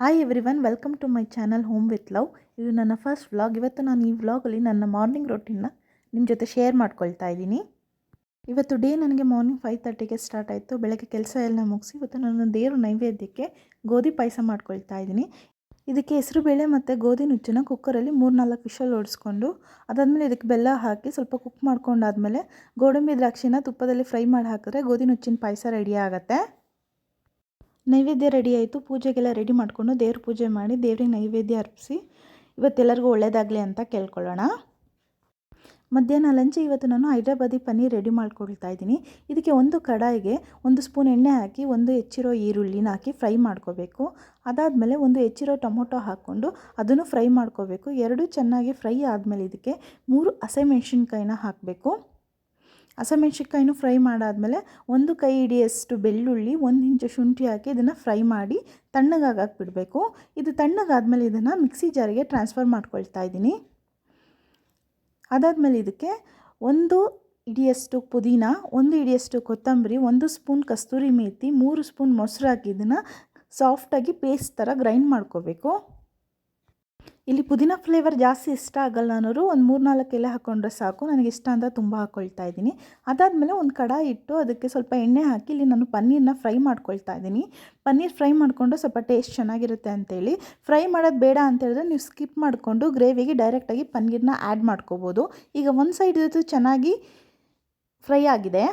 Hi everyone welcome to my channel home with love ಇದು ನನ್ನ first vlog ಇವತ್ತು ನಾನು ಈ ವ್ಲಾಗಲ್ಲಿ ನನ್ನ ಮಾರ್ನಿಂಗ್ ರೊಟೀನ್ನ ನಿಮ್ಮ ಜೊತೆ ಶೇರ್ ಮಾಡ್ಕೊಳ್ತಾ ಇದ್ದೀನಿ. ಇವತ್ತು ಡೇ ನನಗೆ ಮಾರ್ನಿಂಗ್ ಫೈವ್ ತರ್ಟಿಗೆ ಸ್ಟಾರ್ಟ್ ಆಯಿತು. ಬೆಳಗ್ಗೆ ಕೆಲಸ ಎಲ್ಲ ಮುಗಿಸಿ, ಇವತ್ತು ನಾನು ದೇವ್ರ ನೈವೇದ್ಯಕ್ಕೆ ಗೋಧಿ ಪಾಯಸ ಮಾಡ್ಕೊಳ್ತಾ ಇದ್ದೀನಿ. ಇದಕ್ಕೆ ಹೆಸರು ಬೇಳೆ ಮತ್ತು ಗೋಧಿ ನುಚ್ಚನ್ನು ಕುಕ್ಕರಲ್ಲಿ ಮೂರು ನಾಲ್ಕು ವಿಷಲ್ ಓಡಿಸ್ಕೊಂಡು ಅದಾದಮೇಲೆ ಇದಕ್ಕೆ ಬೆಲ್ಲ ಹಾಕಿ ಸ್ವಲ್ಪ ಕುಕ್ ಮಾಡ್ಕೊಂಡಾದಮೇಲೆ ಗೋಡಂಬಿ ದ್ರಾಕ್ಷಿನ ತುಪ್ಪದಲ್ಲಿ ಫ್ರೈ ಮಾಡಿ ಹಾಕಿದ್ರೆ ಗೋಧಿ ನುಚ್ಚಿನ ಪಾಯಸ ರೆಡಿ ಆಗುತ್ತೆ. ನೈವೇದ್ಯ ರೆಡಿ ಆಯಿತು, ಪೂಜೆಗೆಲ್ಲ ರೆಡಿ ಮಾಡಿಕೊಂಡು ದೇವ್ರ ಪೂಜೆ ಮಾಡಿ ದೇವ್ರಿಗೆ ನೈವೇದ್ಯ ಅರ್ಪಿಸಿ ಇವತ್ತೆಲ್ಲರಿಗೂ ಒಳ್ಳೆಯದಾಗಲಿ ಅಂತ ಕೇಳ್ಕೊಳ್ಳೋಣ. ಮಧ್ಯಾಹ್ನ ಲಂಚ್ ಇವತ್ತು ನಾನು ಹೈದ್ರಾಬಾದಿ ಪನ್ನೀರ್ ರೆಡಿ ಮಾಡ್ಕೊಳ್ತಾ ಇದ್ದೀನಿ. ಇದಕ್ಕೆ ಒಂದು ಕಡಾಯಿಗೆ ಒಂದು ಸ್ಪೂನ್ ಎಣ್ಣೆ ಹಾಕಿ, ಒಂದು ಹೆಚ್ಚಿರೋ ಈರುಳ್ಳಿನ ಹಾಕಿ ಫ್ರೈ ಮಾಡ್ಕೋಬೇಕು. ಅದಾದಮೇಲೆ ಒಂದು ಹೆಚ್ಚಿರೋ ಟೊಮೊಟೊ ಹಾಕ್ಕೊಂಡು ಅದನ್ನು ಫ್ರೈ ಮಾಡ್ಕೋಬೇಕು. ಎರಡೂ ಚೆನ್ನಾಗಿ ಫ್ರೈ ಆದಮೇಲೆ ಇದಕ್ಕೆ ಮೂರು ಹಸಿಮೆಣ್ಸಿನ್ಕಾಯಿನ ಹಾಕಬೇಕು. ಹಸಿಮೆಣ್ಸಿನ್ಕಾಯಿನೂ ಫ್ರೈ ಮಾಡಾದಮೇಲೆ ಒಂದು ಕೈ ಹಿಡಿಯಷ್ಟು ಬೆಳ್ಳುಳ್ಳಿ, ಒಂದು ಇಂಚು ಶುಂಠಿ ಹಾಕಿ ಇದನ್ನು ಫ್ರೈ ಮಾಡಿ ತಣ್ಣಗಾಗಕ್ಕೆ ಬಿಡಬೇಕು ಇದು ತಣ್ಣಗಾದಮೇಲೆ ಇದನ್ನು ಮಿಕ್ಸಿ ಜಾರಿಗೆ ಟ್ರಾನ್ಸ್ಫರ್ ಮಾಡ್ಕೊಳ್ತಾ ಇದ್ದೀನಿ. ಅದಾದಮೇಲೆ ಇದಕ್ಕೆ ಒಂದು ಇಡಿಯಷ್ಟು ಪುದೀನ, ಒಂದು ಇಡಿಯಷ್ಟು ಕೊತ್ತಂಬರಿ, ಒಂದು ಸ್ಪೂನ್ ಕಸ್ತೂರಿ ಮೇಥಿ ಮೂರು ಸ್ಪೂನ್ ಮೊಸರು ಹಾಕಿ ಇದನ್ನು ಸಾಫ್ಟಾಗಿ ಪೇಸ್ಟ್ ಥರ ಗ್ರೈಂಡ್ ಮಾಡ್ಕೋಬೇಕು. ಇಲ್ಲಿ ಪುದೀನ ಫ್ಲೇವರ್ ಜಾಸ್ತಿ ಇಷ್ಟ ಆಗಲ್ಲ ಅನ್ನೋರು ಒಂದು ಮೂರು ನಾಲ್ಕು ಎಲೆ ಹಾಕ್ಕೊಂಡ್ರೆ ಸಾಕು. ನನಗೆ ಇಷ್ಟ ಅಂತ ತುಂಬ ಹಾಕ್ಕೊಳ್ತಾ ಇದ್ದೀನಿ. ಅದಾದಮೇಲೆ ಒಂದು ಕಡಾಯಿ ಇಟ್ಟು ಅದಕ್ಕೆ ಸ್ವಲ್ಪ ಎಣ್ಣೆ ಹಾಕಿ ಇಲ್ಲಿ ನಾನು ಪನ್ನೀರನ್ನ ಫ್ರೈ ಮಾಡ್ಕೊಳ್ತಾ ಇದ್ದೀನಿ. ಪನ್ನೀರ್ ಫ್ರೈ ಮಾಡಿಕೊಂಡು ಸ್ವಲ್ಪ ಟೇಸ್ಟ್ ಚೆನ್ನಾಗಿರುತ್ತೆ ಅಂತೇಳಿ. ಫ್ರೈ ಮಾಡೋದು ಬೇಡ ಅಂತ ಹೇಳಿದ್ರೆ ನೀವು ಸ್ಕಿಪ್ ಮಾಡಿಕೊಂಡು ಗ್ರೇವಿಗೆ ಡೈರೆಕ್ಟಾಗಿ ಪನ್ನೀರನ್ನ ಆ್ಯಡ್ ಮಾಡ್ಕೋಬೋದು. ಈಗ ಒಂದು ಸೈಡ್ ಇದು ಚೆನ್ನಾಗಿ ಫ್ರೈ ಆಗಿದೆ.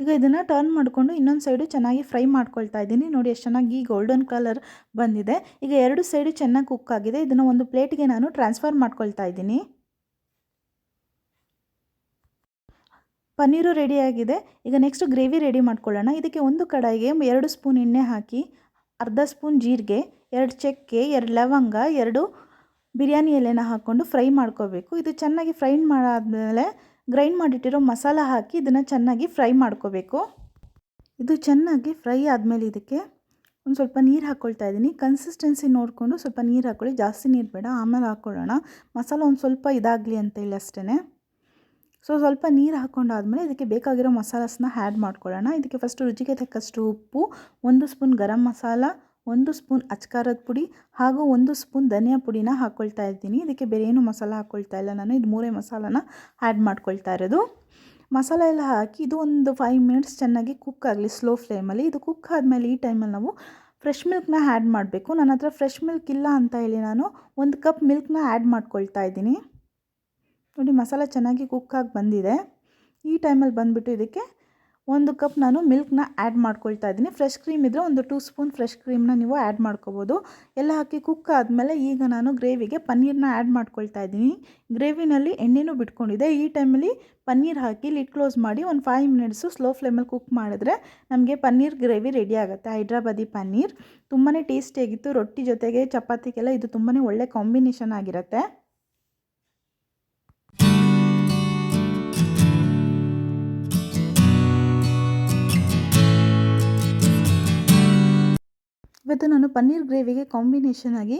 ಈಗ ಇದನ್ನು ಟರ್ನ್ ಮಾಡಿಕೊಂಡು ಇನ್ನೊಂದು ಸೈಡು ಚೆನ್ನಾಗಿ ಫ್ರೈ ಮಾಡ್ಕೊಳ್ತಾ ಇದ್ದೀನಿ. ನೋಡಿ ಎಷ್ಟು ಚೆನ್ನಾಗಿ ಗೋಲ್ಡನ್ ಕಲರ್ ಬಂದಿದೆ. ಈಗ ಎರಡು ಸೈಡು ಚೆನ್ನಾಗಿ ಕುಕ್ ಆಗಿದೆ. ಇದನ್ನು ಒಂದು ಪ್ಲೇಟ್ಗೆ ನಾನು ಟ್ರಾನ್ಸ್ಫರ್ ಮಾಡ್ಕೊಳ್ತಾ ಇದ್ದೀನಿ. ಪನ್ನೀರು ರೆಡಿಯಾಗಿದೆ ಈಗ ನೆಕ್ಸ್ಟ್ ಗ್ರೇವಿ ರೆಡಿ ಮಾಡ್ಕೊಳ್ಳೋಣ. ಇದಕ್ಕೆ ಒಂದು ಕಡಾಯಿಗೆ ಎರಡು ಸ್ಪೂನ್ ಎಣ್ಣೆ ಹಾಕಿ, ಅರ್ಧ ಸ್ಪೂನ್ ಜೀರಿಗೆ, ಎರಡು ಚಕ್ಕೆ, ಎರಡು ಲವಂಗ, ಎರಡು ಬಿರಿಯಾನಿ ಎಲೆನ ಹಾಕ್ಕೊಂಡು ಫ್ರೈ ಮಾಡ್ಕೋಬೇಕು. ಇದು ಚೆನ್ನಾಗಿ ಫ್ರೈ ಮಾಡಾದಮೇಲೆ ಗ್ರೈಂಡ್ ಮಾಡಿಟ್ಟಿರೋ ಮಸಾಲ ಹಾಕಿ ಇದನ್ನು ಚೆನ್ನಾಗಿ ಫ್ರೈ ಮಾಡ್ಕೋಬೇಕು. ಇದು ಚೆನ್ನಾಗಿ ಫ್ರೈ ಆದಮೇಲೆ ಇದಕ್ಕೆ ಒಂದು ಸ್ವಲ್ಪ ನೀರು ಹಾಕ್ಕೊಳ್ತಾ ಇದ್ದೀನಿ ಕನ್ಸಿಸ್ಟೆನ್ಸಿ ನೋಡಿಕೊಂಡು ಸ್ವಲ್ಪ ನೀರು ಹಾಕ್ಕೊಳ್ಳಿ ಜಾಸ್ತಿ ನೀರು ಬೇಡ, ಆಮೇಲೆ ಹಾಕ್ಕೊಳ್ಳೋಣ ಮಸಾಲ ಒಂದು ಸ್ವಲ್ಪ ಇದಾಗಲಿ ಅಂತ ಹೇಳಿ ಅಷ್ಟೇ ಸೊ ಸ್ವಲ್ಪ ನೀರು ಹಾಕ್ಕೊಂಡಾದಮೇಲೆ ಇದಕ್ಕೆ ಬೇಕಾಗಿರೋ ಮಸಾಲಸ್ನ ಆ್ಯಡ್ ಮಾಡ್ಕೊಳ್ಳೋಣ. ಇದಕ್ಕೆ ಫಸ್ಟು ರುಚಿಗೆ ತಕ್ಕಷ್ಟು ಉಪ್ಪು, ಒಂದು ಸ್ಪೂನ್ ಗರಂ ಮಸಾಲ ಒಂದು ಸ್ಪೂನ್ ಅಚ್ಕಾರದ ಪುಡಿ ಹಾಗೂ ಒಂದು ಸ್ಪೂನ್ ಧನಿಯಾ ಪುಡಿನ ಹಾಕ್ಕೊಳ್ತಾ ಇದ್ದೀನಿ. ಇದಕ್ಕೆ ಬೇರೆ ಏನು ಮಸಾಲ ಹಾಕ್ಕೊಳ್ತಾ ಇಲ್ಲ ನಾನು. ಇದು ಮೂರೇ ಮಸಾಲಾನ ಆ್ಯಡ್ ಮಾಡ್ಕೊಳ್ತಾ ಇರೋದು. ಮಸಾಲ ಎಲ್ಲ ಹಾಕಿ ಇದು ಒಂದು ಫೈವ್ ಮಿನಿಟ್ಸ್ ಚೆನ್ನಾಗಿ ಕುಕ್ ಆಗಲಿ ಸ್ಲೋ ಫ್ಲೇಮಲ್ಲಿ ಇದು ಕುಕ್ ಆದಮೇಲೆ ಈ ಟೈಮಲ್ಲಿ ನಾವು ಫ್ರೆಶ್ ಮಿಲ್ಕ್ನ ಆ್ಯಡ್ ಮಾಡಬೇಕು. ನನ್ನ ಹತ್ರ ಫ್ರೆಶ್ ಮಿಲ್ಕ್ ಇಲ್ಲ ಅಂತ ಹೇಳಿ ನಾನು ಒಂದು ಕಪ್ ಮಿಲ್ಕ್ನ ಆ್ಯಡ್ ಮಾಡ್ಕೊಳ್ತಾ ಇದ್ದೀನಿ. ನೋಡಿ ಮಸಾಲ ಚೆನ್ನಾಗಿ ಕುಕ್ ಆಗಿ ಬಂದಿದೆ. ಈ ಟೈಮಲ್ಲಿ ಬಂದುಬಿಟ್ಟು ಇದಕ್ಕೆ ಒಂದು ಕಪ್ ನಾನು ಮಿಲ್ಕ್ನ ಆ್ಯಡ್ ಮಾಡ್ಕೊಳ್ತಾ ಇದ್ದೀನಿ. ಫ್ರೆಶ್ ಕ್ರೀಮ್ ಇದ್ದರೆ ಒಂದು ಟೂ ಸ್ಪೂನ್ ಫ್ರೆಶ್ ಕ್ರೀಮ್ನ ನೀವು ಆ್ಯಡ್ ಮಾಡ್ಕೋಬೋದು. ಎಲ್ಲ ಹಾಕಿ ಕುಕ್ ಆದಮೇಲೆ ಈಗ ನಾನು ಗ್ರೇವಿಗೆ ಪನ್ನೀರನ್ನ ಆ್ಯಡ್ ಮಾಡ್ಕೊಳ್ತಾ ಇದ್ದೀನಿ. ಗ್ರೇವಿನಲ್ಲಿ ಎಣ್ಣೆನೂ ಬಿಟ್ಕೊಂಡಿದೆ. ಈ ಟೈಮಲ್ಲಿ ಪನ್ನೀರ್ ಹಾಕಿ ಲಿಡ್ ಕ್ಲೋಸ್ ಮಾಡಿ ಒಂದು ಫೈವ್ ಮಿನಿಟ್ಸು ಸ್ಲೋ ಫ್ಲೇಮಲ್ಲಿ ಕುಕ್ ಮಾಡಿದ್ರೆ ನಮಗೆ ಪನ್ನೀರ್ ಗ್ರೇವಿ ರೆಡಿ ಆಗುತ್ತೆ. ಹೈದ್ರಾಬಾದಿ ಪನ್ನೀರ್. ತುಂಬಾ ಟೇಸ್ಟಿಯಾಗಿತ್ತು. ರೊಟ್ಟಿ ಜೊತೆಗೆ ಚಪಾತಿಗೆಲ್ಲ ಇದು ತುಂಬಾ ಒಳ್ಳೆ ಕಾಂಬಿನೇಷನ್ ಆಗಿರುತ್ತೆ. ಇವತ್ತು ನಾನು ಪನ್ನೀರ್ ಗ್ರೇವಿಗೆ ಕಾಂಬಿನೇಷನ್ ಆಗಿ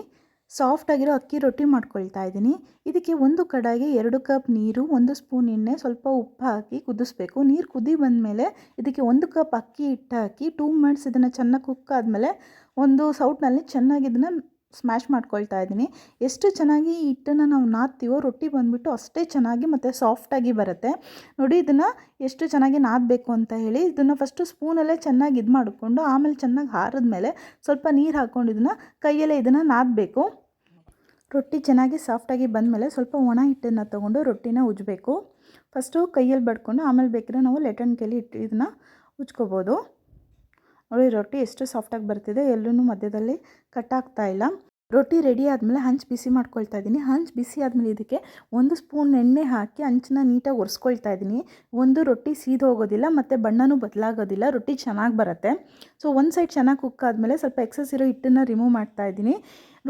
ಸಾಫ್ಟ್ ಆಗಿರೋ ಅಕ್ಕಿ ರೊಟ್ಟಿ ಮಾಡ್ಕೊಳ್ತಾ ಇದ್ದೀನಿ. ಇದಕ್ಕೆ ಒಂದು ಕಡಾಯಿಗೆ ಎರಡು ಕಪ್ ನೀರು, ಒಂದು ಸ್ಪೂನ್ ಎಣ್ಣೆ, ಸ್ವಲ್ಪ ಉಪ್ಪು ಹಾಕಿ ಕುದಿಸ್ಬೇಕು. ನೀರು ಕುದಿ ಬಂದಮೇಲೆ ಇದಕ್ಕೆ ಒಂದು ಕಪ್ ಅಕ್ಕಿ ಹಿಟ್ಟು ಹಾಕಿ ಟೂ ಮಿನಿಟ್ಸ್ ಇದನ್ನು ಚೆನ್ನಾಗಿ ಕುಕ್ ಆದಮೇಲೆ ಒಂದು ಸೌಟ್ನಲ್ಲಿ ಚೆನ್ನಾಗಿ ಇದನ್ನು ಸ್ಮ್ಯಾಶ್ ಮಾಡ್ಕೊಳ್ತಾ ಇದ್ದೀನಿ. ಎಷ್ಟು ಚೆನ್ನಾಗಿ ಈ ಹಿಟ್ಟನ್ನು ನಾವು ನಾದ್ತೀವೋ ರೊಟ್ಟಿ ಬಂದುಬಿಟ್ಟು ಅಷ್ಟೇ ಚೆನ್ನಾಗಿ ಮತ್ತು ಸಾಫ್ಟಾಗಿ ಬರುತ್ತೆ. ನೋಡಿ ಇದನ್ನು ಎಷ್ಟು ಚೆನ್ನಾಗಿ ನಾದಬೇಕು ಅಂತ ಹೇಳಿ ಇದನ್ನು ಫಸ್ಟು ಸ್ಪೂನಲ್ಲೇ ಚೆನ್ನಾಗಿ ಇದು ಮಾಡಿಕೊಂಡು ಆಮೇಲೆ ಚೆನ್ನಾಗಿ ಹಾರಿದ್ಮೇಲೆ ಸ್ವಲ್ಪ ನೀರು ಹಾಕ್ಕೊಂಡು ಇದನ್ನು ಕೈಯಲ್ಲೇ ಇದನ್ನು ನಾದಬೇಕು. ರೊಟ್ಟಿ ಚೆನ್ನಾಗಿ ಸಾಫ್ಟಾಗಿ ಬಂದಮೇಲೆ ಸ್ವಲ್ಪ ಒಣ ಹಿಟ್ಟನ್ನು ತೊಗೊಂಡು ರೊಟ್ಟಿನ ಉಜ್ಜಬೇಕು. ಫಸ್ಟು ಕೈಯಲ್ಲಿ ಬಡ್ಕೊಂಡು ಆಮೇಲೆ ಬೇಕಿದ್ರೆ ನಾವು ಲೆಟನ್ ಕೈಲಿ ಇಟ್ಟು ಇದನ್ನು ಉಜ್ಕೋಬೋದು. ನೋಡಿ, ರೊಟ್ಟಿ ಎಷ್ಟು ಸಾಫ್ಟಾಗಿ ಬರ್ತಿದೆ ಎಲ್ಲೂ ಮಧ್ಯದಲ್ಲಿ ಕಟ್ಟಾಗ್ತಾ ಇಲ್ಲ. ರೊಟ್ಟಿ ರೆಡಿ ಆದಮೇಲೆ ಹಂಚು ಬಿಸಿ ಮಾಡ್ಕೊಳ್ತಾ ಇದ್ದೀನಿ. ಹಂಚು ಬಿಸಿ ಆದಮೇಲೆ ಇದಕ್ಕೆ ಒಂದು ಸ್ಪೂನ್ ಎಣ್ಣೆ ಹಾಕಿ ಹಂಚನ್ನ ನೀಟಾಗಿ ಒರೆಸ್ಕೊಳ್ತಾ ಇದ್ದೀನಿ. ಒಂದು ರೊಟ್ಟಿ ಸೀದು ಹೋಗೋದಿಲ್ಲ, ಮತ್ತು ಬಣ್ಣನೂ ಬದಲಾಗೋದಿಲ್ಲ, ರೊಟ್ಟಿ ಚೆನ್ನಾಗಿ ಬರುತ್ತೆ. ಸೊ ಒಂದು ಸೈಡ್ ಚೆನ್ನಾಗಿ ಕುಕ್ ಆದಮೇಲೆ ಸ್ವಲ್ಪ ಎಕ್ಸಸ್ ಇರೋ ಹಿಟ್ಟನ್ನು ರಿಮೂವ್ ಮಾಡ್ತಾ ಇದ್ದೀನಿ.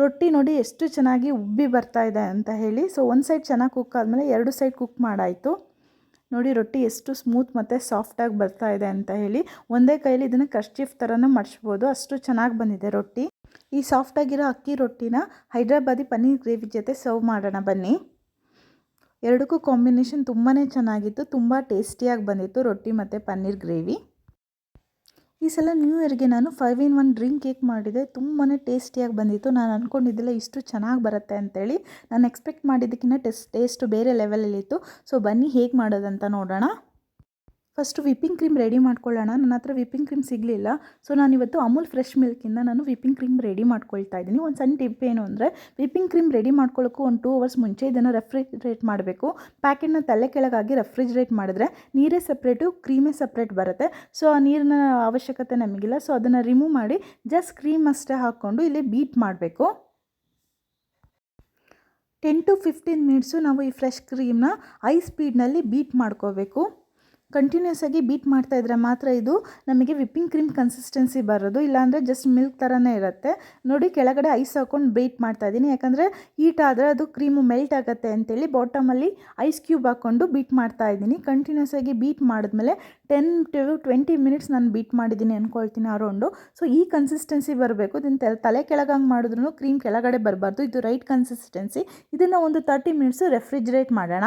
ರೊಟ್ಟಿ ನೋಡಿ ಎಷ್ಟು ಚೆನ್ನಾಗಿ ಉಬ್ಬಿ ಬರ್ತಾ ಇದೆ ಅಂತ ಹೇಳಿ. ಸೊ ಒಂದು ಸೈಡ್ ಚೆನ್ನಾಗಿ ಕುಕ್ ಆದಮೇಲೆ ಎರಡು ಸೈಡ್ ಕುಕ್ ಮಾಡಾಯಿತು. ನೋಡಿ, ರೊಟ್ಟಿ ಎಷ್ಟು ಸ್ಮೂತ್ ಮತ್ತು ಸಾಫ್ಟಾಗಿ ಬರ್ತಾ ಇದೆ ಅಂತ ಹೇಳಿ ಒಂದೇ ಕೈಲಿ ಇದನ್ನು ಕರ್ಚೀಫ್ ಥರನೂ ಮಡಿಸ್ಬೋದು. ಅಷ್ಟು ಚೆನ್ನಾಗಿ ಬಂದಿದೆ ರೊಟ್ಟಿ. ಈ ಸಾಫ್ಟಾಗಿರೋ ಅಕ್ಕಿ ರೊಟ್ಟಿನ ಹೈದ್ರಾಬಾದಿ ಪನ್ನೀರ್ ಗ್ರೇವಿ ಜೊತೆ ಸರ್ವ್ ಮಾಡೋಣ ಬನ್ನಿ. ಎರಡಕ್ಕೂ ಕಾಂಬಿನೇಷನ್ ತುಂಬಾ ಚೆನ್ನಾಗಿತ್ತು, ತುಂಬ ಟೇಸ್ಟಿಯಾಗಿ ಬಂದಿತ್ತು ರೊಟ್ಟಿ ಮತ್ತು ಪನ್ನೀರ್ ಗ್ರೇವಿ. ಈ ಸಲ ನ್ಯೂ ಇಯರ್ಗೆ ನಾನು five in one drink cake ಮಾಡಿದೆ. ತುಂಬಾ ಟೇಸ್ಟಿಯಾಗಿ ಬಂದಿತ್ತು. ನಾನು ಅಂದ್ಕೊಂಡಿದ್ದಿಲ್ಲ ಇಷ್ಟು ಚೆನ್ನಾಗಿ ಬರುತ್ತೆ ಅಂತೇಳಿ. ನಾನು ಎಕ್ಸ್ಪೆಕ್ಟ್ ಮಾಡಿದ್ದಕ್ಕಿಂತ ಟೆಸ್ಟ್ ಟೇಸ್ಟು ಬೇರೆ ಲೆವೆಲಲ್ಲಿತ್ತು ಸೊ ಬನ್ನಿ ಹೇಗೆ ಮಾಡೋದಂತ ನೋಡೋಣ. ಫಸ್ಟು ವಿಪ್ಪಿಂಗ್ ಕ್ರೀಮ್ ರೆಡಿ ಮಾಡ್ಕೊಳ್ಳೋಣ. ನನ್ನ ಹತ್ರ ವಿಪ್ಪಿಂಗ್ ಕ್ರೀಮ್ ಸಿಗಲಿಲ್ಲ. ಸೊ ನಾನಿವತ್ತು ಅಮೂಲ್ ಫ್ರೆಶ್ ಮಿಲ್ಕಿಂದ ನಾನು ವಿಪ್ಪಿಂಗ್ ಕ್ರೀಮ್ ರೆಡಿ ಮಾಡ್ಕೊಳ್ತಾ ಇದ್ದೀನಿ. ಒಂದು ಸಣ್ಣ ಟಿಪ್ ಏನು ಅಂದರೆ ವಿಪ್ಪಿಂಗ್ ಕ್ರೀಮ್ ರೆಡಿ ಮಾಡ್ಕೊಳ್ಳೋಕ್ಕೂ ಒಂದು ಟೂ ಅವರ್ಸ್ ಮುಂಚೆ ಇದನ್ನು ರೆಫ್ರಿಜ್ರೇಟ್ ಮಾಡಬೇಕು. ಪ್ಯಾಕೆಟ್ನ ತಲೆ ಕೆಳಗಾಗಿ ರೆಫ್ರಿಜ್ರೇಟ್ ಮಾಡಿದ್ರೆ ನೀರೇ ಸಪ್ರೇಟು ಕ್ರೀಮೇ ಸಪ್ರೇಟ್ ಬರುತ್ತೆ. ಸೊ ಆ ನೀರಿನ ಅವಶ್ಯಕತೆ ನಮಗಿಲ್ಲ. ಸೊ ಅದನ್ನು ರಿಮೂವ್ ಮಾಡಿ ಜಸ್ಟ್ ಕ್ರೀಮ್ ಅಷ್ಟೇ ಹಾಕ್ಕೊಂಡು ಇಲ್ಲಿ ಬೀಟ್ ಮಾಡಬೇಕು. ಟೆನ್ ಟು ಫಿಫ್ಟೀನ್ ಮಿನಿಟ್ಸು ನಾವು ಈ ಫ್ರೆಶ್ ಕ್ರೀಮ್ನ ಐ ಸ್ಪೀಡ್ನಲ್ಲಿ ಬೀಟ್ ಮಾಡ್ಕೋಬೇಕು. ಕಂಟಿನ್ಯೂಸ್ ಆಗಿ ಬೀಟ್ ಮಾಡ್ತಾ ಇದ್ರೆ ಮಾತ್ರ ಇದು ನಮಗೆ ವಿಪ್ಪಿಂಗ್ ಕ್ರೀಮ್ ಕನ್ಸಿಸ್ಟೆನ್ಸಿ ಬರೋದು. ಇಲ್ಲಾಂದರೆ ಜಸ್ಟ್ ಮಿಲ್ಕ್ ಥರನೇ ಇರುತ್ತೆ. ನೋಡಿ ಕೆಳಗಡೆ ಐಸ್ ಹಾಕೊಂಡು ಬೀಟ್ ಮಾಡ್ತಾ ಇದ್ದೀನಿ. ಯಾಕಂದರೆ ಹೀಟ್ ಆದರೆ ಅದು ಕ್ರೀಮು ಮೆಲ್ಟ್ ಆಗುತ್ತೆ ಅಂತೇಳಿ ಬಾಟಮಲ್ಲಿ ಐಸ್ ಕ್ಯೂಬ್ ಹಾಕ್ಕೊಂಡು ಬೀಟ್ ಮಾಡ್ತಾ ಇದ್ದೀನಿ. ಕಂಟಿನ್ಯೂಸ್ ಆಗಿ ಬೀಟ್ ಮಾಡಿದ್ಮೇಲೆ ಟೆನ್ ಟು ಟ್ವೆಂಟಿ ಮಿನಿಟ್ಸ್ ನಾನು ಬೀಟ್ ಮಾಡಿದ್ದೀನಿ ಅಂದ್ಕೊಳ್ತೀನಿ ಅರೌಂಡು ಸೊ ಈ ಕನ್ಸಿಸ್ಟೆನ್ಸಿ ಬರಬೇಕು. ಇದನ್ನು ತಲೆ ಕೆಳಗಂಗೆ ಮಾಡಿದ್ರೂ ಕ್ರೀಮ್ ಕೆಳಗಡೆ ಬರಬಾರ್ದು. ಇದು ರೈಟ್ ಕನ್ಸಿಸ್ಟೆನ್ಸಿ ಇದನ್ನು ಒಂದು ತರ್ಟಿ ಮಿನಿಟ್ಸು ರೆಫ್ರಿಜರೇಟ್ ಮಾಡೋಣ.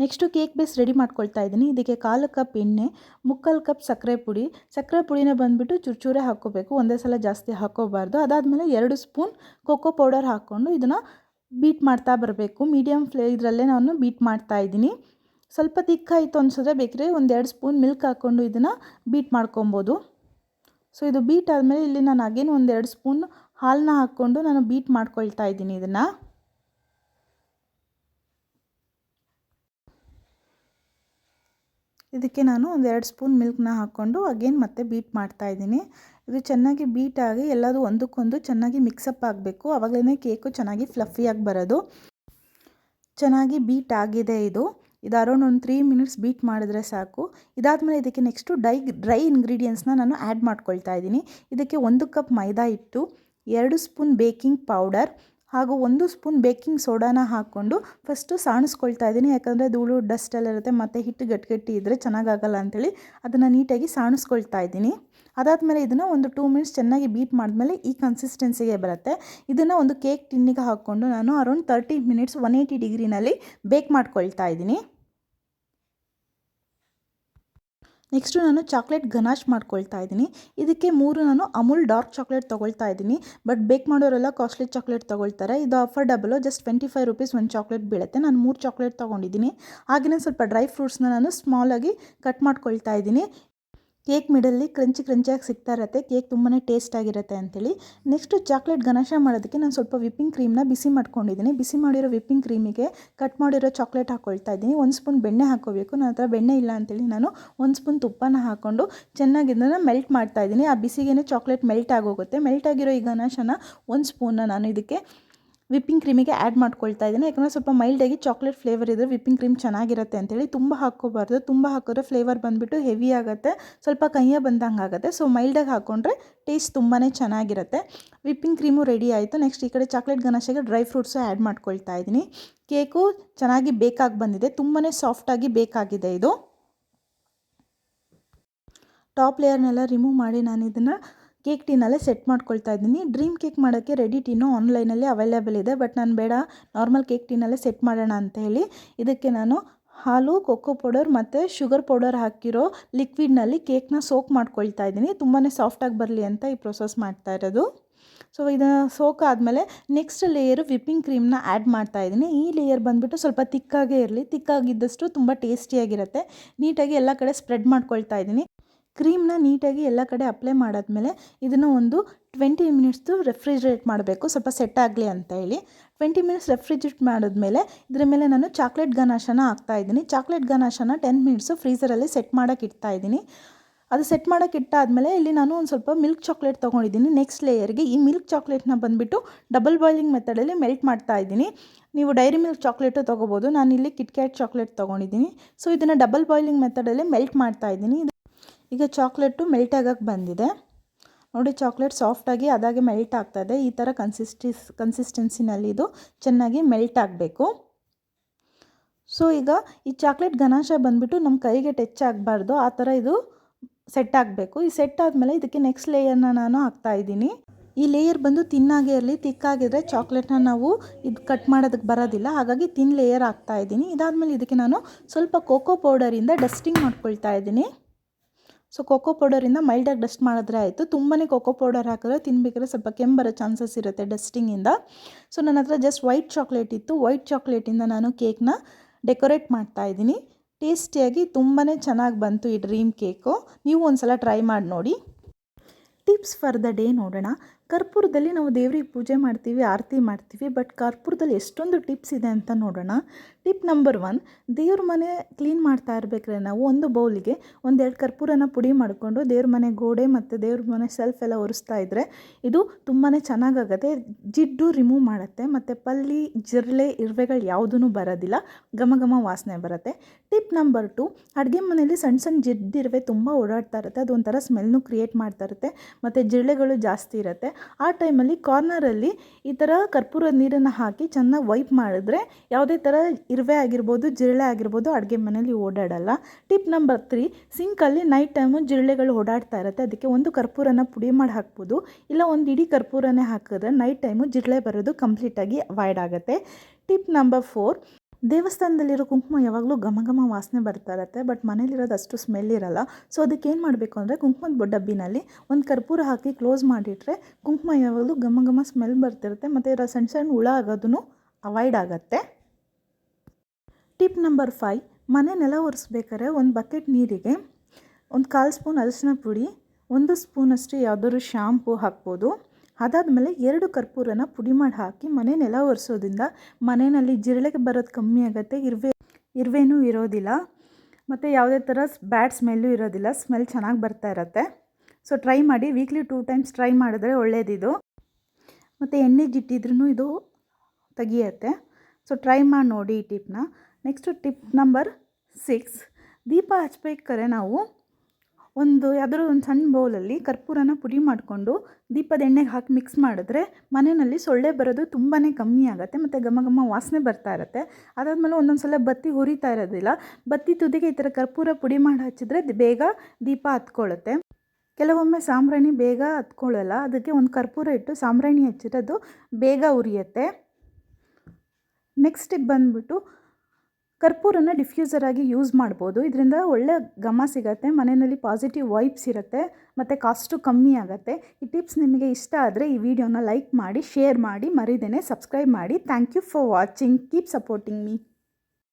ನೆಕ್ಸ್ಟು ಕೇಕ್ ಬೇಸ್ ರೆಡಿ ಮಾಡ್ಕೊಳ್ತಾ ಇದ್ದೀನಿ. ಇದಕ್ಕೆ ಕಾಲು ಕಪ್ ಎಣ್ಣೆ, ಮುಕ್ಕಾಲು ಕಪ್ ಸಕ್ಕರೆ ಪುಡಿ. ಸಕ್ಕರೆ ಪುಡಿನ ಬಂದುಬಿಟ್ಟು ಚುರುಚುರೆ ಹಾಕ್ಕೋಬೇಕು. ಒಂದೇ ಸಲ ಜಾಸ್ತಿ ಹಾಕ್ಕೋಬಾರ್ದು. ಅದಾದಮೇಲೆ ಎರಡು ಸ್ಪೂನ್ ಕೋಕೋ ಪೌಡರ್ ಹಾಕ್ಕೊಂಡು ಇದನ್ನು ಬೀಟ್ ಮಾಡ್ತಾ ಬರಬೇಕು. ಮೀಡಿಯಮ್ ಫ್ಲೇ ಇದರಲ್ಲೇ ನಾನು ಬೀಟ್ ಮಾಡ್ತಾ ಇದ್ದೀನಿ. ಸ್ವಲ್ಪ ತಿಕ್ಕಾಯಿತು ಅನ್ಸಿದ್ರೆ ಬೇಕಿದ್ರೆ ಒಂದೆರಡು ಸ್ಪೂನ್ ಮಿಲ್ಕ್ ಹಾಕ್ಕೊಂಡು ಇದನ್ನು ಬೀಟ್ ಮಾಡ್ಕೊಬೋದು. ಸೊ, ಇದು ಬೀಟ್ ಆದಮೇಲೆ ಇಲ್ಲಿ ನಾನು ಅಗೇನು ಒಂದೆರಡು ಸ್ಪೂನ್ ಹಾಲನ್ನ ಹಾಕ್ಕೊಂಡು ನಾನು ಬೀಟ್ ಮಾಡ್ಕೊಳ್ತಾ ಇದ್ದೀನಿ ಇದನ್ನು. ಇದಕ್ಕೆ ನಾನು ಒಂದೆರಡು ಸ್ಪೂನ್ ಮಿಲ್ಕ್ನ ಹಾಕ್ಕೊಂಡು ಅಗೇನ್ ಮತ್ತೆ ಬೀಟ್ ಮಾಡ್ತಾ ಇದ್ದೀನಿ. ಇದು ಚೆನ್ನಾಗಿ ಬೀಟ್ ಆಗಿ ಎಲ್ಲದೂ ಒಂದಕ್ಕೊಂದು ಚೆನ್ನಾಗಿ ಮಿಕ್ಸಪ್ ಆಗಬೇಕು. ಆವಾಗಲೇ ಕೇಕು ಚೆನ್ನಾಗಿ ಫ್ಲಫಿಯಾಗಿ ಬರೋದು. ಚೆನ್ನಾಗಿ ಬೀಟ್ ಆಗಿದೆ ಇದು. ಇದು ಅರೌಂಡ್ ಒಂದು ತ್ರೀ ಮಿನಿಟ್ಸ್ ಬೀಟ್ ಮಾಡಿದ್ರೆ ಸಾಕು. ಇದಾದಮೇಲೆ ಇದಕ್ಕೆ ನೆಕ್ಸ್ಟು ಡೈ ಡ್ರೈ ಇಂಗ್ರೀಡಿಯೆಂಟ್ಸ್ನ ನಾನು ಆ್ಯಡ್ ಮಾಡ್ಕೊಳ್ತಾ ಇದ್ದೀನಿ. ಇದಕ್ಕೆ ಒಂದು ಕಪ್ ಮೈದಾ ಹಿಟ್ಟು, ಎರಡು ಸ್ಪೂನ್ ಬೇಕಿಂಗ್ ಪೌಡರ್ ಹಾಗೂ ಒಂದು ಸ್ಪೂನ್ ಬೇಕಿಂಗ್ ಸೋಡಾನ ಹಾಕ್ಕೊಂಡು ಫಸ್ಟು ಸಾಣಿಸ್ಕೊಳ್ತಾ ಇದ್ದೀನಿ. ಯಾಕಂದರೆ ಧೂಳು ಡಸ್ಟ್ ಎಲ್ಲ ಇರುತ್ತೆ. ಮತ್ತು ಹಿಟ್ಟು ಗಟ್ಟಿಗಟ್ಟಿ ಇದ್ದರೆ ಚೆನ್ನಾಗಾಗಲ್ಲ ಅಂಥೇಳಿ ಅದನ್ನು ನೀಟಾಗಿ ಸಾಣಿಸ್ಕೊಳ್ತಾ ಇದ್ದೀನಿ. ಅದಾದಮೇಲೆ ಇದನ್ನು ಒಂದು ಟೂ ಮಿನಿಟ್ಸ್ ಚೆನ್ನಾಗಿ ಬೀಟ್ ಮಾಡಿದ್ಮೇಲೆ ಈ ಕನ್ಸಿಸ್ಟೆನ್ಸಿಗೆ ಬರುತ್ತೆ. ಇದನ್ನು ಒಂದು ಕೇಕ್ ಟಿನ್ನಿಗೆ ಹಾಕ್ಕೊಂಡು ನಾನು around thirty minutes one eighty ಡಿಗ್ರಿನಲ್ಲಿ bake ಮಾಡ್ಕೊಳ್ತಾ ಇದ್ದೀನಿ. ನೆಕ್ಸ್ಟು ನಾನು ಚಾಕ್ಲೇಟ್ ಗನಾಶ್ ಮಾಡ್ಕೊಳ್ತಾ ಇದ್ದೀನಿ. ಇದಕ್ಕೆ ಮೂರು ನಾನು ಅಮೂಲ್ ಡಾರ್ಕ್ ಚಾಕ್ಲೇಟ್ ತೊಗೊಳ್ತಾ ಇದ್ದೀನಿ. ಬಟ್ ಬೇಕ್ ಮಾಡೋರೆಲ್ಲ ಕಾಸ್ಟ್ಲಿ ಚಾಕ್ಲೇಟ್ ತೊಗೊಳ್ತಾರೆ. ಇದು affordable just twenty five rupees ಒಂದು ಚಾಕ್ಲೇಟ್ ಬೀಳುತ್ತೆ. ನಾನು ಮೂರು ಚಾಕ್ಲೇಟ್ ತೊಗೊಂಡಿದ್ದೀನಿ. ಹಾಗೆಯೇ ಸ್ವಲ್ಪ ಡ್ರೈ ಫ್ರೂಟ್ಸ್ನ ನಾನು ಸ್ಮಾಲಾಗಿ ಕಟ್ ಮಾಡ್ಕೊಳ್ತಾ ಇದ್ದೀನಿ. ಕೇಕ್ ಮಿಡಲ್ಲಿ ಕ್ರಂಚಿ ಕ್ರಂಚಿಯಾಗಿ ಸಿಗ್ತಾ ಇರುತ್ತೆ ಕೇಕ್ ತುಂಬಾ ಟೇಸ್ಟ್ ಆಗಿರುತ್ತೆ ಅಂತೇಳಿ. ನೆಕ್ಸ್ಟು ಚಾಕ್ಲೇಟ್ ಗಣಶ ಮಾಡೋದಕ್ಕೆ ನಾನು ಸ್ವಲ್ಪ ವಿಪ್ಪಿಂಗ್ ಕ್ರೀಮ್ನ ಬಿಸಿ ಮಾಡ್ಕೊಂಡಿದ್ದೀನಿ. ಬಿಸಿ ಮಾಡಿರೋ ವಿಪ್ಪಿಂಗ್ ಕ್ರೀಮಿಗೆ ಕಟ್ ಮಾಡಿರೋ ಚಾಕ್ಲೇಟ್ ಹಾಕ್ಕೊಳ್ತಾ ಇದ್ದೀನಿ. ಒಂದು ಸ್ಪೂನ್ ಬೆಣ್ಣೆ ಹಾಕ್ಕೋಬೇಕು ನನ್ನ ಹತ್ರ ಬೆಣ್ಣೆ ಇಲ್ಲ ಅಂತೇಳಿ ನಾನು ಒಂದು ಸ್ಪೂನ್ ತುಪ್ಪನ ಹಾಕ್ಕೊಂಡು ಚೆನ್ನಾಗಿ ಇದನ್ನು ಮೆಲ್ಟ್ ಮಾಡ್ತಾ ಇದ್ದೀನಿ. ಆ ಬಿಸಿಗೇನೆ ಚಾಕ್ಲೇಟ್ ಮೆಲ್ಟ್ ಆಗೋಗುತ್ತೆ. ಮೆಲ್ಟ್ ಆಗಿರೋ ಈ ಗಣಶನ ಒಂದು ಸ್ಪೂನ್ನ ನಾನು ಇದಕ್ಕೆ ವಿಪ್ಪಿಂಗ್ ಕ್ರೀಮಿಗೆ ಆ್ಯಡ್ ಮಾಡ್ಕೊಳ್ತಾ ಇದ್ದೀನಿ. ಯಾಕಂದರೆ ಸ್ವಲ್ಪ ಮೈಲ್ಡಾಗಿ ಚಾಕ್ಲೇಟ್ ಫ್ಲೇವರ್ ಇದ್ದರೆ ವಿಪ್ಪಿಂಗ್ ಕ್ರೀಮ್ ಚೆನ್ನಾಗಿರುತ್ತೆ ಅಂತೇಳಿ ತುಂಬ ಹಾಕ್ಕೋಬಾರ್ದು. ತುಂಬ ಹಾಕಿದ್ರೆ ಫ್ಲೇವರ್ ಬಂದುಬಿಟ್ಟು ಹೆವಿ ಆಗುತ್ತೆ. ಸ್ವಲ್ಪ ಕೈಯ ಬಂದಂಗೆ ಆಗುತ್ತೆ. ಸೊ ಮೈಲ್ಡಾಗಿ ಹಾಕ್ಕೊಂಡ್ರೆ ಟೇಸ್ಟ್ ತುಂಬಾ ಚೆನ್ನಾಗಿರುತ್ತೆ. ವಿಪ್ಪಿಂಗ್ ಕ್ರೀಮು ರೆಡಿ ಆಯಿತು. ನೆಕ್ಸ್ಟ್ ಈ ಕಡೆ ಚಾಕ್ಲೇಟ್ ಗಣೇಶಗೆ ಡ್ರೈ ಫ್ರೂಟ್ಸು ಆ್ಯಡ್ ಮಾಡ್ಕೊಳ್ತಾ ಇದ್ದೀನಿ. ಕೇಕು ಚೆನ್ನಾಗಿ ಬೇಕಾಗಿ ಬಂದಿದೆ. ತುಂಬಾ ಸಾಫ್ಟಾಗಿ ಬೇಕಾಗಿದೆ ಇದು. ಟಾಪ್ ಲೇಯರ್ನೆಲ್ಲ ರಿಮೂವ್ ಮಾಡಿ ನಾನು ಇದನ್ನು ಕೇಕ್ ಟಿನಲ್ಲೇ ಸೆಟ್ ಮಾಡ್ಕೊಳ್ತಾ ಇದ್ದೀನಿ. ಡ್ರೀಮ್ ಕೇಕ್ ಮಾಡೋಕ್ಕೆ ರೆಡಿ ಟೀನು ಆನ್ಲೈನಲ್ಲಿ ಅವೈಲೇಬಲ್ ಇದೆ. ಬಟ್ ನಾನು ಬೇಡ, ನಾರ್ಮಲ್ ಕೇಕ್ ಟಿನಲ್ಲೇ ಸೆಟ್ ಮಾಡೋಣ ಅಂತ ಹೇಳಿ. ಇದಕ್ಕೆ ನಾನು ಹಾಲು, ಕೊಕ್ಕೋ ಪೌಡರ್ ಮತ್ತು ಶುಗರ್ ಪೌಡರ್ ಹಾಕಿರೋ ಲಿಕ್ವಿಡ್ನಲ್ಲಿ ಕೇಕ್ನ ಸೋಕ್ ಮಾಡ್ಕೊಳ್ತಾ ಇದ್ದೀನಿ. ತುಂಬಾ ಸಾಫ್ಟಾಗಿ ಬರಲಿ ಅಂತ ಈ ಪ್ರೊಸೆಸ್ ಮಾಡ್ತಾ ಇರೋದು. ಸೊ, ಇದು ಸೋಕ್ ಆದಮೇಲೆ ನೆಕ್ಸ್ಟ್ ಲೇಯರು ವಿಪ್ಪಿಂಗ್ ಕ್ರೀಮ್ನ ಆ್ಯಡ್ ಮಾಡ್ತಾ ಇದ್ದೀನಿ. ಈ ಲೇಯರ್ ಬಂದುಬಿಟ್ಟು ಸ್ವಲ್ಪ ತಿಕ್ಕಾಗೇ ಇರಲಿ. ತಿಕ್ಕಾಗಿದ್ದಷ್ಟು ತುಂಬ ಟೇಸ್ಟಿಯಾಗಿರುತ್ತೆ. ನೀಟಾಗಿ ಎಲ್ಲ ಕಡೆ ಸ್ಪ್ರೆಡ್ ಮಾಡ್ಕೊಳ್ತಾ ಇದ್ದೀನಿ. ಕ್ರೀಮ್ನ ನೀಟಾಗಿ ಎಲ್ಲ ಕಡೆ ಅಪ್ಲೈ ಮಾಡಾದ್ಮೇಲೆ ಇದನ್ನು ಒಂದು ಟ್ವೆಂಟಿ ಮಿನಿಟ್ಸ್ದು ರೆಫ್ರಿಜರೇಟ್ ಮಾಡಬೇಕು, ಸ್ವಲ್ಪ ಸೆಟ್ ಆಗಲಿ ಅಂತ ಹೇಳಿ. ಟ್ವೆಂಟಿ ಮಿನಿಟ್ಸ್ ರೆಫ್ರಿಜರೇಟ್ ಮಾಡಿದ್ಮೇಲೆ ಇದರ ಮೇಲೆ ನಾನು ಚಾಕ್ಲೇಟ್ ಗನಾಶನ ಹಾಕ್ತಾ ಇದ್ದೀನಿ. ಚಾಕ್ಲೇಟ್ ಗನಾಶನ ಟೆನ್ ಮಿನಿಟ್ಸು ಫ್ರೀಸರಲ್ಲಿ ಸೆಟ್ ಮಾಡೋಕೆ ಇಡ್ತಾ ಇದ್ದೀನಿ. ಅದು ಸೆಟ್ ಮಾಡೋಕೆ ಇಟ್ಟಾದಮೇಲೆ ಇಲ್ಲಿ ನಾನು ಒಂದು ಸ್ವಲ್ಪ ಮಿಲ್ಕ್ ಚಾಕ್ಲೇಟ್ ತೊಗೊಂಡಿದ್ದೀನಿ. ನೆಕ್ಸ್ಟ್ ಲೇಯರ್ಗೆ ಈ ಮಿಲ್ಕ್ ಚಾಕ್ಲೇಟ್ನ ಬಂದುಬಿಟ್ಟು ಡಬಲ್ ಬಾಯ್ಲಿಂಗ್ ಮೆಥಡಲ್ಲಿ ಮೆಲ್ಟ್ ಮಾಡ್ತಾ ಇದ್ದೀನಿ. ನೀವು ಡೈರಿ ಮಿಲ್ಕ್ ಚಾಕ್ಲೇಟು ತೊಗೋಬೋದು. ನಾನು ಇಲ್ಲಿ ಕಿಟ್ಕ್ಯಾಟ್ ಚಾಕ್ಲೇಟ್ ತೊಗೊಂಡಿದ್ದೀನಿ. ಸೊ ಇದನ್ನು ಡಬಲ್ ಬಾಯ್ಲಿಂಗ್ ಮೆಥಡಲ್ಲಿ ಮೆಲ್ಟ್ ಮಾಡ್ತಾ ಇದ್ದೀನಿ. ಈಗ ಚಾಕ್ಲೇಟು ಮೆಲ್ಟ್ ಆಗೋಕ್ಕೆ ಬಂದಿದೆ. ನೋಡಿ ಚಾಕ್ಲೇಟ್ ಸಾಫ್ಟಾಗಿ ಅದಾಗೆ ಮೆಲ್ಟ್ ಆಗ್ತಾಯಿದೆ ಈ ಥರ ಕನ್ಸಿಸ್ಟಿಸ್ ಕನ್ಸಿಸ್ಟೆನ್ಸಿನಲ್ಲಿ ಇದು ಚೆನ್ನಾಗಿ ಮೆಲ್ಟ್ ಆಗಬೇಕು. ಸೊ ಈಗ ಈ ಚಾಕ್ಲೇಟ್ ಗನಾಶ ಬಂದುಬಿಟ್ಟು ನಮ್ಮ ಕೈಗೆ ಟಚ್ ಆಗಬಾರ್ದು. ಆ ಥರ ಇದು ಸೆಟ್ ಆಗಬೇಕು. ಈ ಸೆಟ್ ಆದಮೇಲೆ ಇದಕ್ಕೆ ನೆಕ್ಸ್ಟ್ ಲೇಯರ್ನ ನಾನು ಹಾಕ್ತಾ ಇದ್ದೀನಿ. ಈ ಲೇಯರ್ ಬಂದು ತಿನ್ನಾಗೆ ಇರಲಿ, ತಿಕ್ಕಾಗಿದ್ರೆ ಚಾಕ್ಲೇಟ್ನ ನಾವು ಇದು ಕಟ್ ಮಾಡೋದಕ್ಕೆ ಬರೋದಿಲ್ಲ. ಹಾಗಾಗಿ ತಿನ್ ಲೇಯರ್ ಹಾಕ್ತಾ ಇದ್ದೀನಿ. ಇದಾದಮೇಲೆ ಇದಕ್ಕೆ ನಾನು ಸ್ವಲ್ಪ ಕೋಕೋ ಪೌಡರಿಂದ ಡಸ್ಟಿಂಗ್ ಮಾಡ್ಕೊಳ್ತಾ ಇದ್ದೀನಿ. ಸೊ ಕೋಕೋ ಪೌಡರಿಂದ ಮೈಲ್ಡಾಗಿ ಡಸ್ಟ್ ಮಾಡಿದ್ರೆ ಆಯಿತು. ತುಂಬಾ ಕೋಕೋ ಪೌಡರ್ ಹಾಕಿದ್ರೆ ತಿನ್ಬೇಕಾದ್ರೆ ಸ್ವಲ್ಪ ಕೆಂಬರೋ ಬರೋ ಚಾನ್ಸಸ್ ಇರುತ್ತೆ ಡಸ್ಟಿಂಗಿಂದ ಸೊ ನನ್ನ ಹತ್ರ ಜಸ್ಟ್ ವೈಟ್ ಚಾಕ್ಲೇಟ್ ಇತ್ತು. ವೈಟ್ ಚಾಕ್ಲೇಟಿಂದ ನಾನು ಕೇಕ್ನ ಡೆಕೋರೇಟ್ ಮಾಡ್ತಾ ಇದ್ದೀನಿ. ಟೇಸ್ಟಿಯಾಗಿ ತುಂಬಾ ಚೆನ್ನಾಗಿ ಬಂತು ಈ ಡ್ರೀಮ್ ಕೇಕು ನೀವು ಒಂದು ಸಲ ಟ್ರೈ ಮಾಡಿ ನೋಡಿ. ಟಿಪ್ಸ್ ಫಾರ್ ದ ಡೇ ನೋಡೋಣ. ಕರ್ಪೂರದಲ್ಲಿ ನಾವು ದೇವ್ರಿಗೆ ಪೂಜೆ ಮಾಡ್ತೀವಿ, ಆರತಿ ಮಾಡ್ತೀವಿ, ಬಟ್ ಕರ್ಪೂರದಲ್ಲಿ ಎಷ್ಟೊಂದು ಟಿಪ್ಸ್ ಇದೆ ಅಂತ ನೋಡೋಣ. ಟಿಪ್ ನಂಬರ್ ಒನ್, ದೇವ್ರ ಮನೆ ಕ್ಲೀನ್ ಮಾಡ್ತಾ ಇರಬೇಕ್ರೆ ನಾವು ಒಂದು ಬೌಲಿಗೆ ಒಂದೆರಡು ಕರ್ಪೂರನ ಪುಡಿ ಮಾಡಿಕೊಂಡು ದೇವ್ರ ಮನೆ ಗೋಡೆ ಮತ್ತು ದೇವ್ರ ಮನೆ ಸೆಲ್ಫ್ ಎಲ್ಲ ಒರೆಸ್ತಾ ಇದ್ದರೆ ಇದು ತುಂಬಾ ಚೆನ್ನಾಗಾಗತ್ತೆ. ಜಿಡ್ಡು ರಿಮೂವ್ ಮಾಡುತ್ತೆ ಮತ್ತು ಪಲ್ಲಿ, ಜಿರಳೆ, ಇರುವೆಗಳು ಯಾವುದೂ ಬರೋದಿಲ್ಲ. ಘಮ ಘಮ ವಾಸನೆ ಬರುತ್ತೆ. ಟಿಪ್ ನಂಬರ್ ಟು, ಅಡುಗೆ ಮನೆಯಲ್ಲಿ ಸಣ್ಣ ಸಣ್ಣ ಜಿಡ್ಡಿರುವೆ ತುಂಬ ಓಡಾಡ್ತಾ ಇರುತ್ತೆ. ಅದೊಂಥರ ಸ್ಮೆಲ್ನು ಕ್ರಿಯೇಟ್ ಮಾಡ್ತಾ ಇರುತ್ತೆ. ಮತ್ತು ಜಿರಳೆಗಳು ಜಾಸ್ತಿ ಇರುತ್ತೆ. ಆ ಟೈಮಲ್ಲಿ ಕಾರ್ನರಲ್ಲಿ ಈ ಥರ ಕರ್ಪೂರದ ನೀರನ್ನು ಹಾಕಿ ಚೆನ್ನಾಗಿ ವೈಪ್ ಮಾಡಿದ್ರೆ ಯಾವುದೇ ಥರ ಇರುವೆ ಆಗಿರ್ಬೋದು, ಜಿರಳೆ ಆಗಿರ್ಬೋದು ಅಡುಗೆ ಮನೇಲಿ ಓಡಾಡಲ್ಲ. ಟಿಪ್ ನಂಬರ್ ತ್ರೀ, ಸಿಂಕಲ್ಲಿ ನೈಟ್ ಟೈಮು ಜಿರಳೆಗಳು ಓಡಾಡ್ತಾ ಇರುತ್ತೆ. ಅದಕ್ಕೆ ಒಂದು ಕರ್ಪೂರನ ಪುಡಿ ಮಾಡಿ ಹಾಕ್ಬೋದು. ಇಲ್ಲ ಒಂದು ಇಡೀ ಕರ್ಪೂರನೇ ಹಾಕಿದ್ರೆ ನೈಟ್ ಟೈಮು ಜಿರಳೆ ಬರೋದು ಕಂಪ್ಲೀಟಾಗಿ ಅವಾಯ್ಡ್ ಆಗುತ್ತೆ. ಟಿಪ್ ನಂಬರ್ ಫೋರ್ ದೇವಸ್ಥಾನದಲ್ಲಿರೋ ಕುಂಕುಮ ಯಾವಾಗಲೂ ಘಮ ಘಮ ವಾಸನೆ ಬರ್ತಾ ಇರತ್ತೆ ಬಟ್ ಮನೇಲಿರೋದು ಅಷ್ಟು ಸ್ಮೆಲ್ ಇರಲ್ಲ. ಸೊ ಅದಕ್ಕೆ ಏನು ಮಾಡಬೇಕು ಅಂದರೆ ಕುಂಕುಮದ ಡಬ್ಬಿನಲ್ಲಿ ಒಂದು ಕರ್ಪೂರ ಹಾಕಿ ಕ್ಲೋಸ್ ಮಾಡಿಟ್ರೆ ಕುಂಕುಮ ಯಾವಾಗಲೂ ಘಮ ಘಮ ಸ್ಮೆಲ್ ಬರ್ತಿರುತ್ತೆ, ಮತ್ತು ಇರೋ ಸಣ್ಣ ಸಣ್ಣ ಹುಳ ಆಗೋದನ್ನು ಅವಾಯ್ಡ್ ಆಗುತ್ತೆ. ಟಿಪ್ ನಂಬರ್ ಫೈವ್ ಮನೆ ನೆಲ ಒರೆಸ್ಬೇಕಾದ್ರೆ ಒಂದು ಬಕೆಟ್ ನೀರಿಗೆ ಒಂದು ಕಾಲು ಸ್ಪೂನ್ ಅರಿಶಿನ ಪುಡಿ, ಒಂದು ಸ್ಪೂನಷ್ಟು ಯಾವುದಾದ್ರು ಶಾಂಪೂ ಹಾಕ್ಬೋದು. ಅದಾದಮೇಲೆ ಎರಡು ಕರ್ಪೂರನ ಪುಡಿ ಮಾಡಿ ಹಾಕಿ ಮನೆ ನೆಲ ಒರೆಸೋದ್ರಿಂದ ಮನೆಯಲ್ಲಿ ಜಿರಳೆಗೆ ಬರೋದು ಕಮ್ಮಿ ಆಗುತ್ತೆ, ಇರುವೆ, ಇರುವೆನೂ ಇರೋದಿಲ್ಲ. ಮತ್ತು ಯಾವುದೇ ಥರ ಬ್ಯಾಡ್ ಸ್ಮೆಲ್ಲು ಇರೋದಿಲ್ಲ, ಸ್ಮೆಲ್ ಚೆನ್ನಾಗಿ ಬರ್ತಾ ಇರುತ್ತೆ. ಸೊ ಟ್ರೈ ಮಾಡಿ ವೀಕ್ಲಿ ಟೂ ಟೈಮ್ಸ್ ಟ್ರೈ ಮಾಡಿದ್ರೆ ಒಳ್ಳೇದಿದು. ಮತ್ತು ಎಣ್ಣೆ ಜಿಟ್ಟಿದ್ರೂ ಇದು ತೆಗಿಯತ್ತೆ. ಸೊ ಟ್ರೈ ಮಾಡಿ ನೋಡಿ ಈ ಟಿಪ್ನ. ನೆಕ್ಸ್ಟು ಟಿಪ್ ನಂಬರ್ ಸಿಕ್ಸ್ ದೀಪ ಹಚ್ಬೇಕಾದ್ರೆ ನಾವು ಒಂದು ಯಾವ್ದಾದ್ರು ಒಂದು ಸಣ್ಣ ಬೌಲಲ್ಲಿ ಕರ್ಪೂರನ ಪುಡಿ ಮಾಡಿಕೊಂಡು ದೀಪದ ಎಣ್ಣೆಗೆ ಹಾಕಿ ಮಿಕ್ಸ್ ಮಾಡಿದ್ರೆ ಮನೆಯಲ್ಲಿ ಸೊಳ್ಳೆ ಬರೋದು ತುಂಬಾ ಕಮ್ಮಿ ಆಗುತ್ತೆ ಮತ್ತು ಘಮ ಘಮ ವಾಸನೆ ಬರ್ತಾ ಇರುತ್ತೆ. ಅದಾದಮೇಲೆ ಒಂದೊಂದು ಸಲ ಬತ್ತಿ ಹುರಿತಾ ಇರೋದಿಲ್ಲ. ಬತ್ತಿ ತುದಿಗೆ ಈ ಥರ ಕರ್ಪೂರ ಪುಡಿ ಮಾಡಿ ಹಚ್ಚಿದ್ರೆ ಬೇಗ ದೀಪ ಹತ್ಕೊಳ್ಳುತ್ತೆ ಕೆಲವೊಮ್ಮೆ ಸಾಂಬ್ರಾಣಿ ಬೇಗ ಹತ್ಕೊಳ್ಳಲ್ಲ ಅದಕ್ಕೆ ಒಂದು ಕರ್ಪೂರ ಇಟ್ಟು ಸಾಂಬ್ರಾಣಿ ಹಚ್ಚಿರೋದು ಬೇಗ ಉರಿಯುತ್ತೆ. ನೆಕ್ಸ್ಟ್ ಸ್ಟೆಪ್ ಬಂದುಬಿಟ್ಟು ಕರ್ಪೂರನ ಡಿಫ್ಯೂಸರ್ ಆಗಿ ಯೂಸ್ ಮಾಡ್ಬೋದು. ಇದರಿಂದ ಒಳ್ಳೆ ಘಮ ಸಿಗುತ್ತೆ, ಮನೆಯಲ್ಲಿ ಪಾಸಿಟಿವ್ ವೈಬ್ಸ್ ಇರುತ್ತೆ, ಮತ್ತು ಕಾಸ್ಟು ಕಮ್ಮಿ ಆಗುತ್ತೆ. ಈ ಟಿಪ್ಸ್ ನಿಮಗೆ ಇಷ್ಟ ಆದರೆ ಈ ವಿಡಿಯೋನ ಲೈಕ್ ಮಾಡಿ ಶೇರ್ ಮಾಡಿ, ಮರಿದೇನೆ ಸಬ್ಸ್ಕ್ರೈಬ್ ಮಾಡಿ. Thank you for watching keep supporting me